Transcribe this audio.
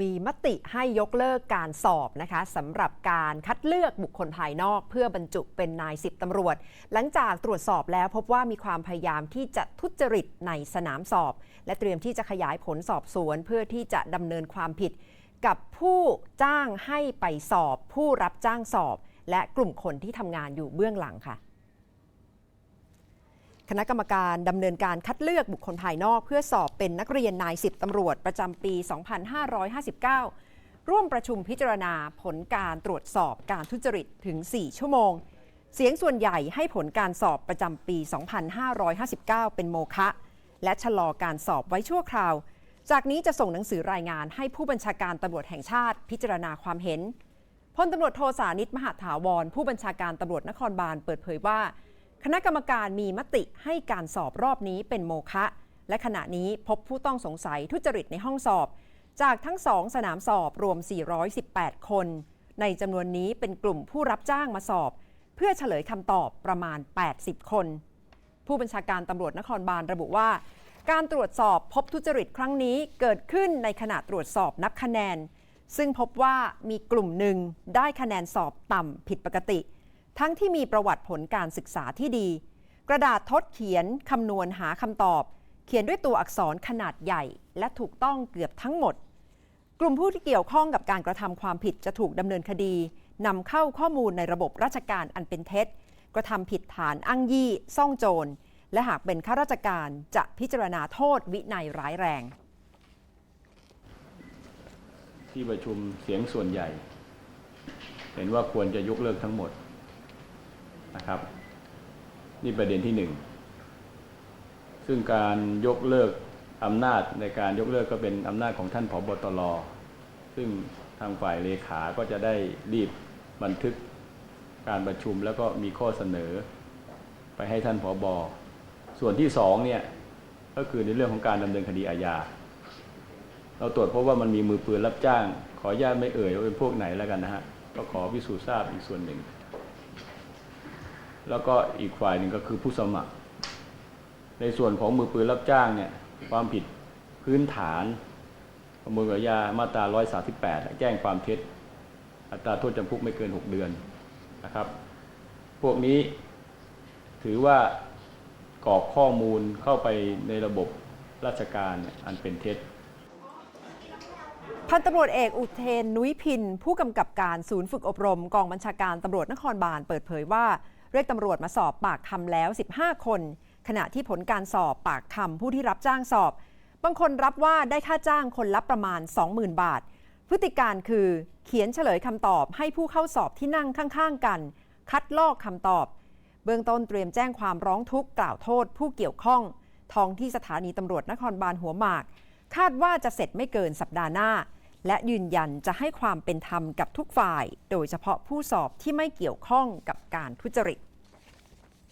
มีมติให้ยกเลิกการสอบนะคะสำหรับการคัดเลือกบุคคลภายนอก เพื่อบรรจุเป็นนายสิบตำรวจ หลังจากตรวจสอบแล้วพบว่ามีความพยายามที่จะทุจริตในสนามสอบ และเตรียมที่จะขยายผลสอบสวน เพื่อที่จะดำเนินความผิด กับผู้จ้างให้ไปสอบ ผู้รับจ้างสอบ และกลุ่มคนที่ทำงานอยู่เบื้องหลังค่ะ คณะกรรมการดำเนินการคัดเลือกบุคคลภายนอก เพื่อสอบเป็นนักเรียนนายสิบตำรวจประจำปี 2559 ร่วมประชุมพิจารณาผลการตรวจสอบการทุจริตถึง 4 ชั่วโมง เสียงส่วนใหญ่ให้ผลการสอบประจำปี 2559 เป็นโมฆะและชะลอการสอบไว้ชั่วคราว จากนี้จะส่งหนังสือรายงานให้ผู้บัญชาการตำรวจแห่งชาติ พิจารณาความเห็นพลตำรวจโทสานิตมหาถาวร ผู้บัญชาการตำรวจนครบาลเปิดเผยว่า คณะกรรมการมีมติให้การสอบรอบนี้เป็นโมฆะและขณะนี้พบผู้ต้องสงสัยทุจริตในห้องสอบ จากทั้งสองสนามสอบรวม 418 คน ในจำนวนนี้เป็นกลุ่มผู้รับจ้างมาสอบ เพื่อเฉลยคำตอบประมาณ 80 คน ผู้บัญชาการตำรวจนครบาลระบุว่า การตรวจสอบพบทุจริตครั้งนี้เกิดขึ้นในขณะตรวจสอบนับคะแนน ซึ่งพบว่ามีกลุ่มหนึ่งได้คะแนนสอบต่ำผิดปกติ ทั้งที่มีประวัติผลการศึกษาที่ดี กระดาษทดเขียนคำนวณหาคำตอบ เขียนด้วยตัวอักษรขนาดใหญ่ และถูกต้องเกือบทั้งหมด กลุ่มผู้ที่เกี่ยวข้องกับการกระทำความผิดจะถูกดำเนินคดีนำเข้าข้อมูลในระบบราชการอันเป็นเท็จ กระทำผิดฐานอ้างยี่ ซ่องโจร และหากเป็นข้าราชการจะพิจารณาโทษวินัยร้ายแรง ที่ประชุมเสียงส่วนใหญ่ เห็นว่าควรจะยกเลิกทั้งหมด นะครับ นี่ประเด็นที่หนึ่งซึ่งการยกเลิกอำนาจในการยกเลิกก็เป็นอำนาจของท่านผบตรซึ่งทางฝ่ายเลขาก็จะได้รีบบันทึกการประชุมแล้วก็มีข้อเสนอ ไปให้ท่านผบส่วนที่สองเนี่ยก็คือในเรื่องของการดำเนินคดีอาญา เราตรวจพบว่ามันมีมือปืนรับจ้าง ขออนุญาตไม่เอ่ยว่าเป็นพวกไหนแล้วกันนะฮะ ก็ขอพิสูจน์ทราบอีกส่วนหนึ่ง แล้วก็อีกฝ่ายหนึ่งก็คือผู้สมัคร ในส่วนของมือปืนรับจ้างเนี่ยความผิดพื้นฐานประมวลกฎหมายอาญามาตรา 138 แจ้งความเท็จ อัตราโทษจำคุกไม่เกิน 6 เดือนนะครับ พวกนี้ถือว่ากรอกข้อมูลเข้าไปในระบบราชการอันเป็นเท็จพันตำรวจเอกอุเทนนุ้ยพิน ผู้กำกับการศูนย์ฝึกอบรม กองบัญชาการตำรวจนครบาลเปิดเผยว่า เรียกตำรวจมาสอบปากคำแล้ว 15 คน ขณะที่ผลการสอบปากคำผู้ที่รับจ้างสอบ บางคนรับว่าได้ค่าจ้างคนละประมาณ 20,000 บาท พฤติการคือเขียนเฉลยคำตอบให้ผู้เข้าสอบที่นั่งข้างๆกัน คัดลอกคำตอบ เบื้องต้นเตรียมแจ้งความร้องทุกข์กล่าวโทษ ผู้เกี่ยวข้องท้องที่สถานีตำรวจนครบาลหัวหมาก คาดว่าจะเสร็จไม่เกินสัปดาห์หน้า และยืนยันจะให้ความเป็นธรรมกับทุกฝ่าย โดยเฉพาะผู้สอบที่ไม่เกี่ยวข้องกับการทุจริต